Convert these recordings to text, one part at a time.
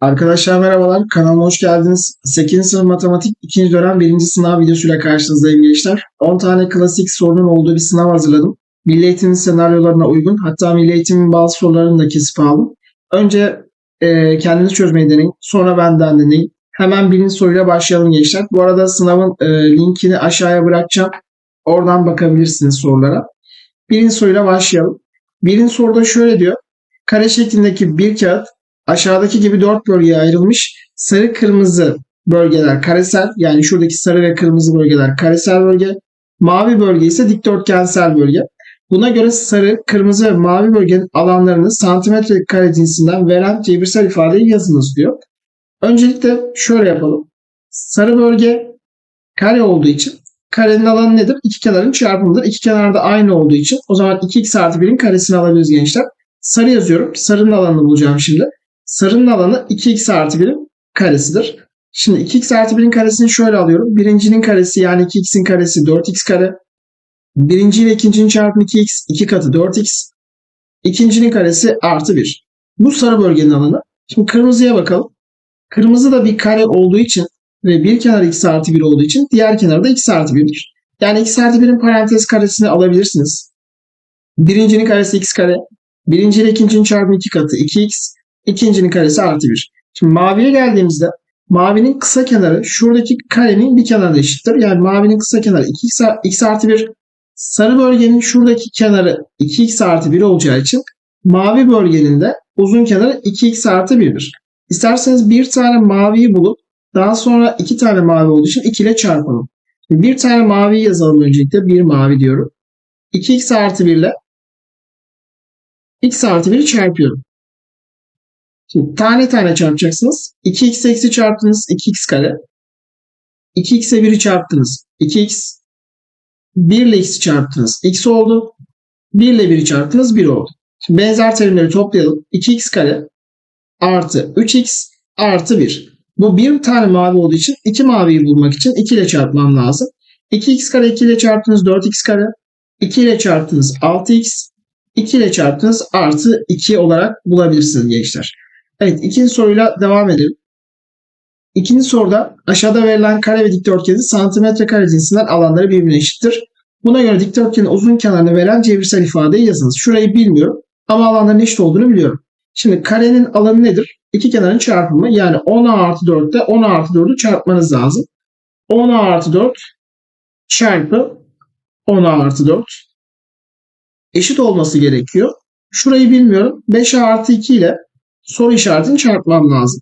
Arkadaşlar merhabalar. Kanalıma hoş geldiniz. 8. sınıf matematik 2. dönem 1. sınav videosuyla karşınızdayım gençler. 10 tane klasik sorunun olduğu bir sınav hazırladım. Milli Eğitim'in senaryolarına uygun. Hatta Milli Eğitim'in bazı sorularını da kesip aldım. Önce e, kendiniz çözmeyi deneyin. Sonra benden deneyin. Hemen birinci soruyla başlayalım gençler. Bu arada sınavın e, linkini aşağıya bırakacağım. Oradan bakabilirsiniz sorulara. Birinci soruyla başlayalım. Birinci soruda şöyle diyor. Kare şeklindeki bir kağıt aşağıdaki gibi dört bölgeye ayrılmış. Sarı kırmızı bölgeler karesel yani şuradaki sarı ve kırmızı bölgeler karesel bölge. Mavi bölge ise dikdörtgensel bölge. Buna göre sarı, kırmızı ve mavi bölgenin alanlarını santimetre kare cinsinden veren cebirsel ifadeyi yazınız diyor. Öncelikle şöyle yapalım. Sarı bölge kare olduğu için karenin alanı nedir? İki kenarın çarpımıdır. İki kenar da aynı olduğu için o zaman 2x artı 1'in karesini alabiliriz gençler. Sarı yazıyorum. Sarının alanını bulacağım şimdi. Sarının alanı 2x artı 1'in karesidir. Şimdi 2x artı 1'in karesini şöyle alıyorum. Birincinin karesi yani 2x'in karesi 4x kare. Birinci ile ikincinin çarpımı 2x, 2 katı 4x. İkincinin karesi artı 1. Bu sarı bölgenin alanı. Şimdi kırmızıya bakalım. Kırmızı da bir kare olduğu için ve bir kenar x artı 1 olduğu için diğer kenarı da x artı 1'dir. Yani x artı 1'in parantez karesini alabilirsiniz. Birincinin karesi x kare. Birinci ile ikincinin çarpımı 2 katı 2x. İkincinin karesi artı 1. Şimdi maviye geldiğimizde mavinin kısa kenarı şuradaki karenin bir kenarına eşittir. Yani mavinin kısa kenarı 2x x artı 1. Sarı bölgenin şuradaki kenarı 2x artı 1 olacağı için mavi bölgenin de uzun kenarı 2x artı 1'dir. İsterseniz bir tane maviyi bulup daha sonra iki tane mavi olduğu için 2 ile çarpalım. Bir tane mavi yazalım öncelikle. Bir mavi diyorum. 2x artı 1 ile x artı 1'i çarpıyorum. Şimdi tane tane çarpacaksınız. 2x eksi çarptınız 2x kare. 2x'e 1'i çarptınız. 2x 1 ile x'i çarptınız. x oldu. 1 ile 1'i çarptınız 1 oldu. Şimdi benzer terimleri toplayalım. 2x kare artı 3x artı 1. Bu bir tane mavi olduğu için 2 maviyi bulmak için 2 ile çarpmam lazım. 2x kare 2 ile çarptınız 4x kare. 2 ile çarptınız 6x. 2 ile çarptınız artı 2 olarak bulabilirsiniz gençler. Evet ikinci soruyla devam edelim. İkinci soruda aşağıda verilen kare ve dikdörtgenin santimetre kare cinsinden alanları birbirine eşittir. Buna göre dikdörtgenin uzun kenarını veren cebirsel ifadeyi yazınız. Şurayı bilmiyorum ama alanların eşit olduğunu biliyorum. Şimdi karenin alanı nedir? İki kenarın çarpımı yani 10 artı 4'te 10 artı 4'ü çarpmanız lazım. 10 artı 4 çarpı 10 artı 4 eşit olması gerekiyor. Şurayı bilmiyorum. 5 artı 2 ile soru işaretini çarpmam lazım.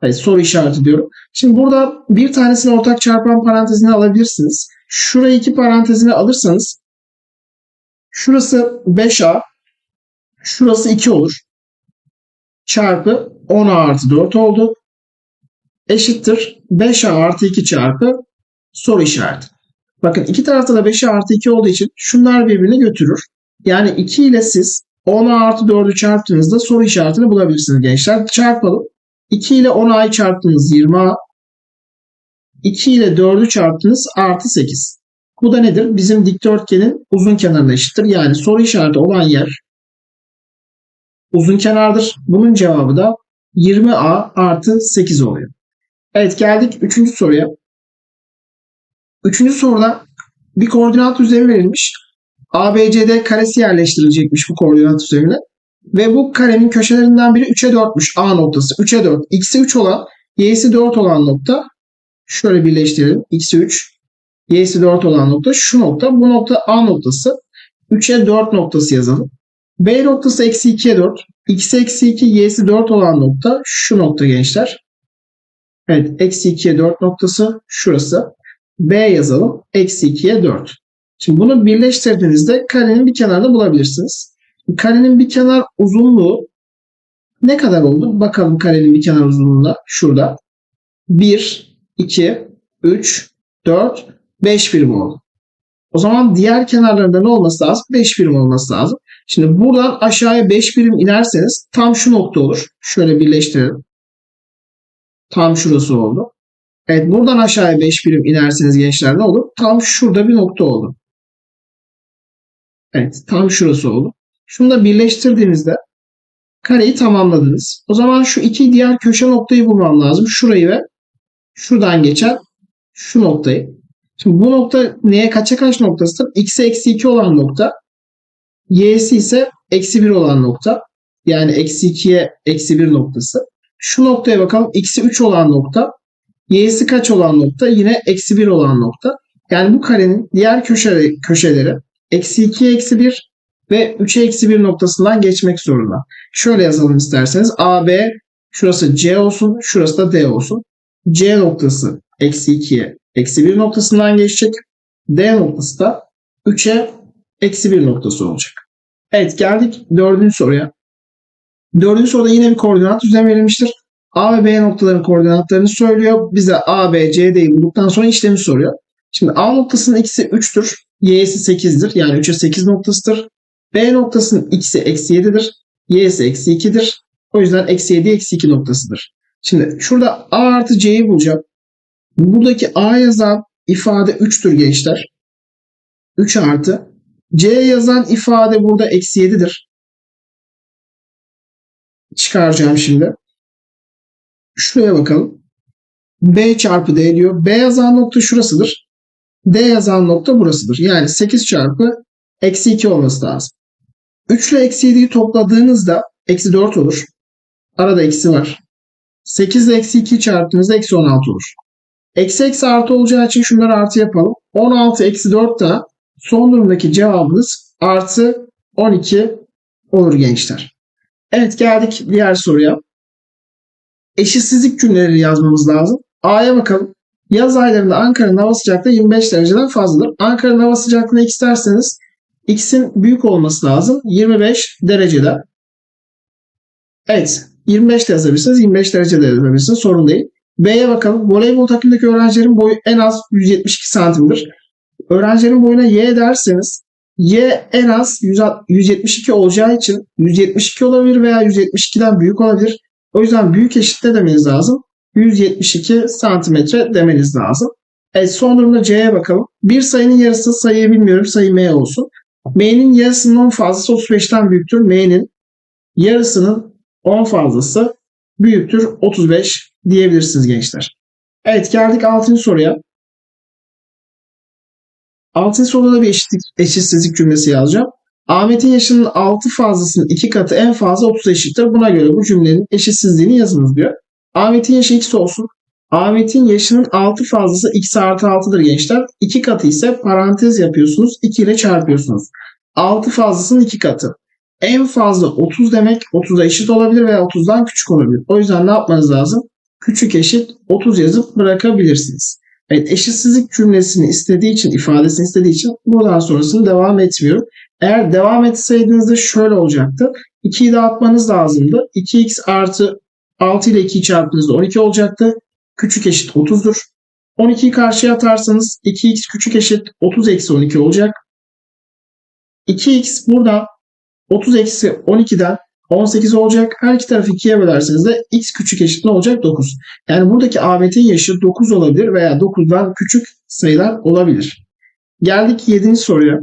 Hayır, soru işareti diyorum. Şimdi burada bir tanesini ortak çarpan parantezine alabilirsiniz. Şurayı iki parantezine alırsanız şurası 5A şurası 2 olur. Çarpı 10A artı 4 oldu. Eşittir 5A artı 2 çarpı soru işareti. Bakın iki tarafta da 5A artı 2 olduğu için şunlar birbirini götürür. Yani 2 ile siz 10 artı 4'ü çarptığınızda soru işaretini bulabilirsiniz gençler. Çarpalım. 2 ile 10a'yı çarptınız 20a. 2 ile 4'ü çarptınız artı 8. Bu da nedir? Bizim dikdörtgenin uzun kenarına eşittir. Yani soru işareti olan yer uzun kenardır. Bunun cevabı da 20a artı 8 oluyor. Evet geldik 3. soruya. 3. soruda bir koordinat düzlemi verilmiş. ABCD karesi yerleştirilecekmiş bu koordinat düzlemine. Ve bu karenin köşelerinden biri 3'e 4'müş A noktası. 3'e 4. X'i 3 olan, Y'si 4 olan nokta. Şöyle birleştirelim. X'i 3, Y'si 4 olan nokta şu nokta. Bu nokta A noktası. 3'e 4 noktası yazalım. B noktası eksi 2'ye 4. X'i eksi 2, Y'si 4 olan nokta şu nokta gençler. Evet. Eksi 2'ye 4 noktası şurası. B yazalım. Eksi 2'ye 4. Şimdi bunu birleştirdiğinizde karenin bir kenarını bulabilirsiniz. Karenin bir kenar uzunluğu ne kadar oldu? Bakalım karenin bir kenar uzunluğuna. Şurada. 1, 2, 3, 4, 5 birim oldu. O zaman diğer kenarlarında ne olması lazım? 5 birim olması lazım. Şimdi buradan aşağıya 5 birim inerseniz tam şu nokta olur. Şöyle birleştirelim. Tam şurası oldu. Evet buradan aşağıya 5 birim inerseniz gençler ne olur? Tam şurada bir nokta oldu. Evet tam şurası oldu. Şunu da birleştirdiğinizde Kareyi tamamladınız. O zaman şu iki diğer köşe noktayı bulmam lazım. Şurayı ve şuradan geçen şu noktayı. Şimdi bu nokta neye kaça kaç noktasıdır? X'e eksi 2 olan nokta. Y'si ise eksi 1 olan nokta. Yani eksi 2'ye eksi 1 noktası. Şu noktaya bakalım. X'i 3 olan nokta. Y'si kaç olan nokta? Yine eksi 1 olan nokta. Yani bu karenin diğer köşe, köşeleri eksi 2'ye eksi 1 ve 3'e eksi 1 noktasından geçmek zorunda. Şöyle yazalım isterseniz. AB şurası C olsun. Şurası da D olsun. C noktası eksi 2'ye eksi 1 noktasından geçecek. D noktası da 3'e eksi 1 noktası olacak. Evet geldik dördüncü soruya. Dördüncü soruda yine bir koordinat düzlemi verilmiştir. A ve B noktaların koordinatlarını söylüyor. Bize A, B, C, D'yi bulduktan sonra işlemi soruyor. Şimdi A noktasının x'i 3'tür. Y'si 8'dir. Yani 3'e 8 noktasıdır. B noktasının x'i eksi 7'dir. Y'si eksi 2'dir. O yüzden eksi 7 eksi 2 noktasıdır. Şimdi şurada A artı C'yi bulacağım. Buradaki A yazan ifade 3'tür gençler. 3 artı. C yazan ifade burada eksi 7'dir. Çıkaracağım şimdi. Şuraya bakalım. B çarpı D diyor. B yazan nokta şurasıdır. D yazan nokta burasıdır. Yani 8 çarpı eksi 2 olması lazım. 3 ile eksi 7'yi topladığınızda eksi 4 olur. Arada eksi var. 8 ile eksi 2'yi çarptığınızda eksi 16 olur. Eksi eksi artı olacağı için şunları artı yapalım. 16 eksi 4 da son durumdaki cevabımız artı 12 olur gençler. Evet geldik diğer soruya. Eşitsizlik cümleleri yazmamız lazım. A'ya bakalım. Yaz aylarında Ankara'nın hava sıcaklığı 25 dereceden fazladır. Ankara'nın hava sıcaklığını x derseniz x'in büyük olması lazım. 25 derecede. Evet. 25 de yazabilirsiniz. 25 derece de yazabilirsiniz. Sorun değil. B'ye bakalım. Voleybol takımındaki öğrencilerin boyu en az 172 santimdir. Öğrencilerin boyuna y derseniz y en az 172 olacağı için 172 olabilir veya 172'den büyük olabilir. O yüzden büyük eşitle demeniz lazım. 172 santimetre demeniz lazım. Evet son durumda C'ye bakalım. Bir sayının yarısı sayıyı bilmiyorum. Sayı M olsun. M'nin yarısının 10 fazlası 35'ten büyüktür. M'nin yarısının 10 fazlası büyüktür 35 diyebilirsiniz gençler. Evet geldik 6. soruya. 6. soruda da bir eşitlik, eşitsizlik cümlesi yazacağım. Ahmet'in yaşının 6 fazlasının 2 katı en fazla 30 eşittir. Buna göre bu cümlenin eşitsizliğini yazınız diyor. Ahmet'in yaşı x olsun. Ahmet'in yaşının 6 fazlası x artı 6'dır gençler. 2 katı ise parantez yapıyorsunuz. 2 ile çarpıyorsunuz. 6 fazlasının 2 katı. En fazla 30 demek 30'a eşit olabilir veya 30'dan küçük olabilir. O yüzden ne yapmanız lazım? Küçük eşit 30 yazıp bırakabilirsiniz. Evet eşitsizlik cümlesini istediği için, ifadesini istediği için buradan sonrasını devam etmiyorum. Eğer devam etseydiniz de şöyle olacaktı. 2'yi dağıtmanız lazımdı. 2x artı 6 ile 2'yi çarptığınızda 12 olacaktı. Küçük eşit 30'dur. 12'yi karşıya atarsanız 2x küçük eşit 30 eksi 12 olacak. 2x burada 30 eksi 12'den 18 olacak. Her iki tarafı 2'ye bölerseniz de x küçük eşit ne olacak? 9. Yani buradaki Ahmet'in yaşı 9 olabilir veya 9'dan küçük sayılar olabilir. Geldik 7. soruya.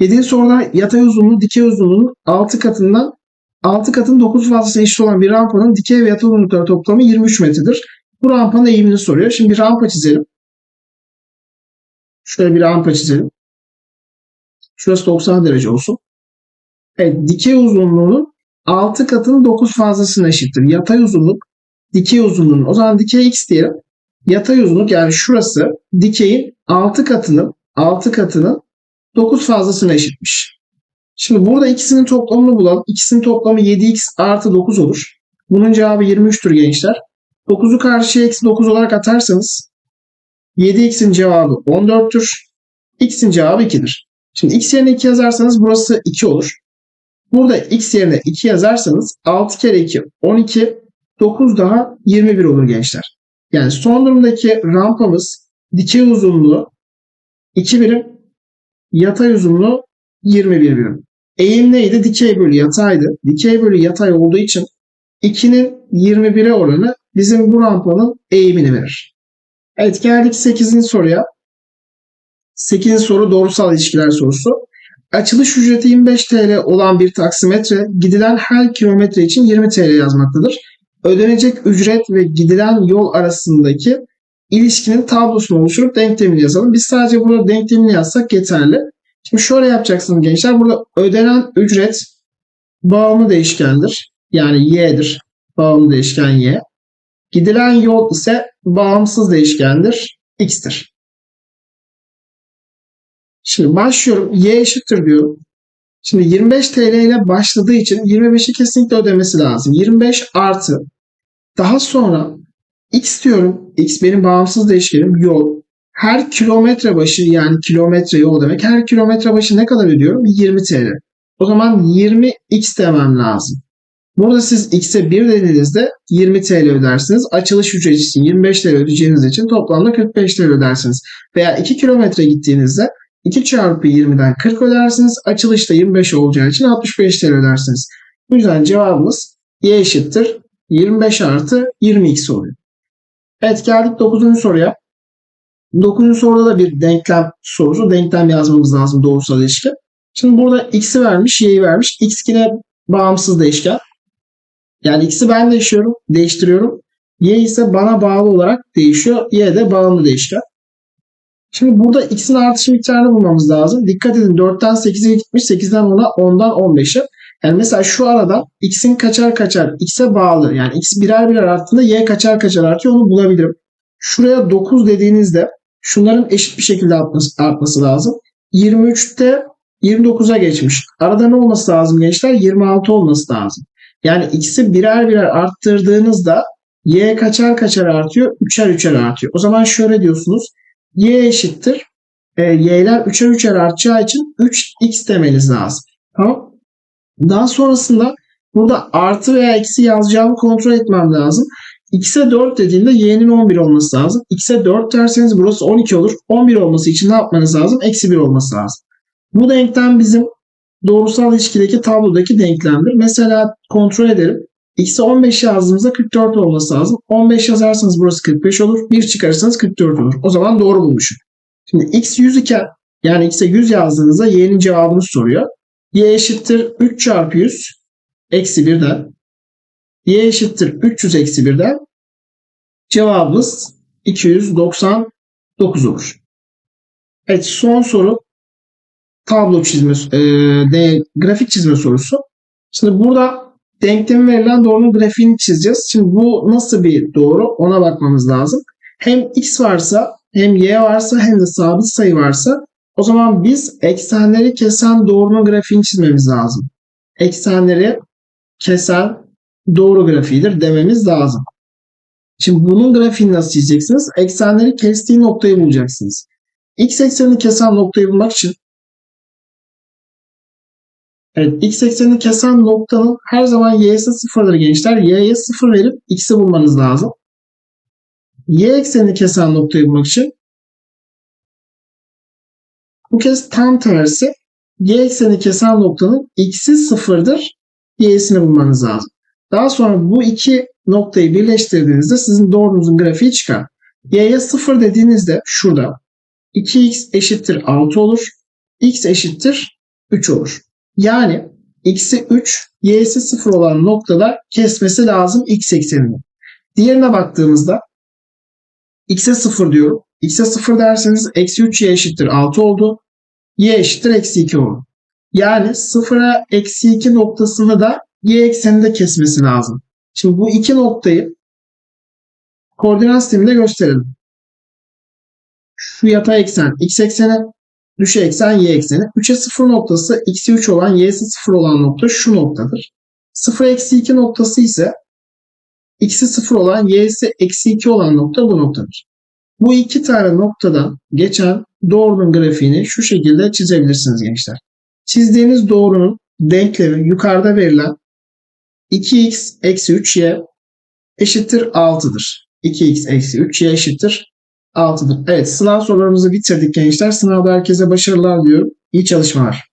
7. soruda yatay uzunluğu dikey uzunluğunun 6 katından 6 katın 9 fazlasına eşit olan bir rampanın dikey ve yatay uzunlukları toplamı 23 metredir. Bu rampanın eğimini soruyor. Şimdi bir rampa çizelim. Şöyle bir rampa çizelim. Şurası 90 derece olsun. Evet, dikey uzunluğunun 6 katının 9 fazlasına eşittir. Yatay uzunluk dikey uzunluğunun. O zaman dikey x diyelim. Yatay uzunluk yani şurası dikeyin 6 katının 6 katının 9 fazlasına eşitmiş. Şimdi burada ikisinin toplamını bulalım. İkisinin toplamı 7x artı 9 olur. Bunun cevabı 23'tür gençler. 9'u karşıya eksi 9 olarak atarsanız 7x'in cevabı 14'tür. x'in cevabı 2'dir. Şimdi x yerine 2 yazarsanız burası 2 olur. Burada x yerine 2 yazarsanız 6 kere 2 12 9 daha 21 olur gençler. Yani son durumdaki rampamız dikey uzunluğu 2 birim yatay uzunluğu 21 birim. Eğim neydi? Dikey bölü yataydı. Dikey bölü yatay olduğu için 2'nin 21'e oranı bizim bu rampanın eğimini verir. Evet geldik 8. soruya. 8. soru doğrusal ilişkiler sorusu. açılış ücreti 25 TL olan bir taksimetre gidilen her kilometre için 20 TL yazmaktadır. Ödenecek ücret ve gidilen yol arasındaki ilişkinin tablosunu oluşturup denklemini yazalım. Biz sadece burada denklemini yazsak yeterli. Şimdi şöyle yapacaksınız gençler. Burada ödenen ücret bağımlı değişkendir. Yani y'dir. Bağımlı değişken y. Gidilen yol ise bağımsız değişkendir. x'tir. Şimdi başlıyorum. Y eşittir diyorum. Şimdi 25 TL ile başladığı için 25'i kesinlikle ödemesi lazım. 25 artı. Daha sonra x diyorum. X benim bağımsız değişkenim. Yol. Her kilometre başı yani kilometre yol demek. Her kilometre başı ne kadar ödüyorum? 20 TL. O zaman 20x demem lazım. Burada siz x'e 1 dediğinizde 20 TL ödersiniz. Açılış ücreti için 25 TL ödeyeceğiniz için toplamda 45 TL ödersiniz. Veya 2 kilometre gittiğinizde 2 çarpı 20'den 40 ödersiniz. Açılışta 25 olacağı için 65 TL ödersiniz. Bu yüzden cevabımız y eşittir 25 artı 20x oluyor. Evet geldik 9. soruya. 9. soruda da bir denklem sorusu. Denklem yazmamız lazım doğrusal ilişki. Şimdi burada x'i vermiş, y'yi vermiş. x yine bağımsız değişken. Yani x'i ben değişiyorum, değiştiriyorum. Y ise bana bağlı olarak değişiyor. Y de bağımlı değişken. Şimdi burada x'in artış miktarını bulmamız lazım. Dikkat edin 4'ten 8'e gitmiş, 8'den 10'a, 10'dan 15'e. Yani mesela şu arada x'in kaçar kaçar x'e bağlı. Yani x birer birer arttığında y kaçar kaçar artıyor onu bulabilirim. Şuraya 9 dediğinizde şunların eşit bir şekilde artması, artması lazım. 23'te 29'a geçmiş. Arada ne olması lazım gençler? 26 olması lazım. Yani x'i birer birer arttırdığınızda y kaçar kaçar artıyor? 3'er 3'er artıyor. O zaman şöyle diyorsunuz. y eşittir. E, y'ler 3'er 3'er artacağı için 3x demeniz lazım. Tamam. Daha sonrasında burada artı veya eksi yazacağımı kontrol etmem lazım. X'e 4 dediğimde y'nin 11 olması lazım. X'e 4 derseniz burası 12 olur. 11 olması için ne yapmanız lazım? Eksi 1 olması lazım. Bu denklem bizim doğrusal ilişkideki tablodaki denklemdir. Mesela kontrol edelim. X'e 15 yazdığımızda 44 olması lazım. 15 yazarsanız burası 45 olur. 1 çıkarırsanız 44 olur. O zaman doğru bulmuşum. Şimdi x 100 iken yani x'e 100 yazdığınızda y'nin cevabını soruyor. y eşittir 3 çarpı 100 eksi 1'den. Y eşittir 300 eksi 1'den. Cevabımız 299 olur. Evet son soru tablo çizme, e, de, grafik çizme sorusu. Şimdi burada denklemi verilen doğrunun grafiğini çizeceğiz. Şimdi bu nasıl bir doğru ona bakmamız lazım. Hem x varsa hem y varsa hem de sabit sayı varsa o zaman biz eksenleri kesen doğrunun grafiğini çizmemiz lazım. Eksenleri kesen doğru grafiğidir dememiz lazım. Şimdi bunun grafiğini nasıl çizeceksiniz? Eksenleri kestiği noktayı bulacaksınız. X eksenini kesen noktayı bulmak için Evet, x eksenini kesen noktanın her zaman y'si sıfırdır gençler. y'ye sıfır verip x'i bulmanız lazım. y eksenini kesen noktayı bulmak için bu kez tam tersi y ekseni kesen noktanın x'i sıfırdır. y'sini bulmanız lazım. Daha sonra bu iki noktayı birleştirdiğinizde sizin doğrunuzun grafiği çıkar. y'ye sıfır dediğinizde şurada 2x eşittir 6 olur. x eşittir 3 olur. Yani x'i 3, y'si 0 olan noktada kesmesi lazım x eksenini. Diğerine baktığımızda x'e 0 diyorum. x'e 0 derseniz eksi 3 y eşittir 6 oldu. y eşittir eksi 2 oldu. Yani 0'a eksi 2 noktasını da y ekseninde kesmesi lazım. Şimdi bu iki noktayı koordinat sisteminde gösterelim. Şu yatay eksen x ekseni, düşey eksen y ekseni. 3'e 0 noktası x'i 3 olan y'si 0 olan nokta şu noktadır. 0 eksi 2 noktası ise x'i 0 olan y'si eksi 2 olan nokta bu noktadır. Bu iki tane noktadan geçen doğrunun grafiğini şu şekilde çizebilirsiniz gençler. Çizdiğiniz doğrunun denklemi yukarıda verilen 2x eksi 3y eşittir 6'dır. 2x eksi 3y eşittir 6'dır. Evet sınav sorularımızı bitirdik gençler. Sınavda herkese başarılar diliyorum. İyi çalışmalar.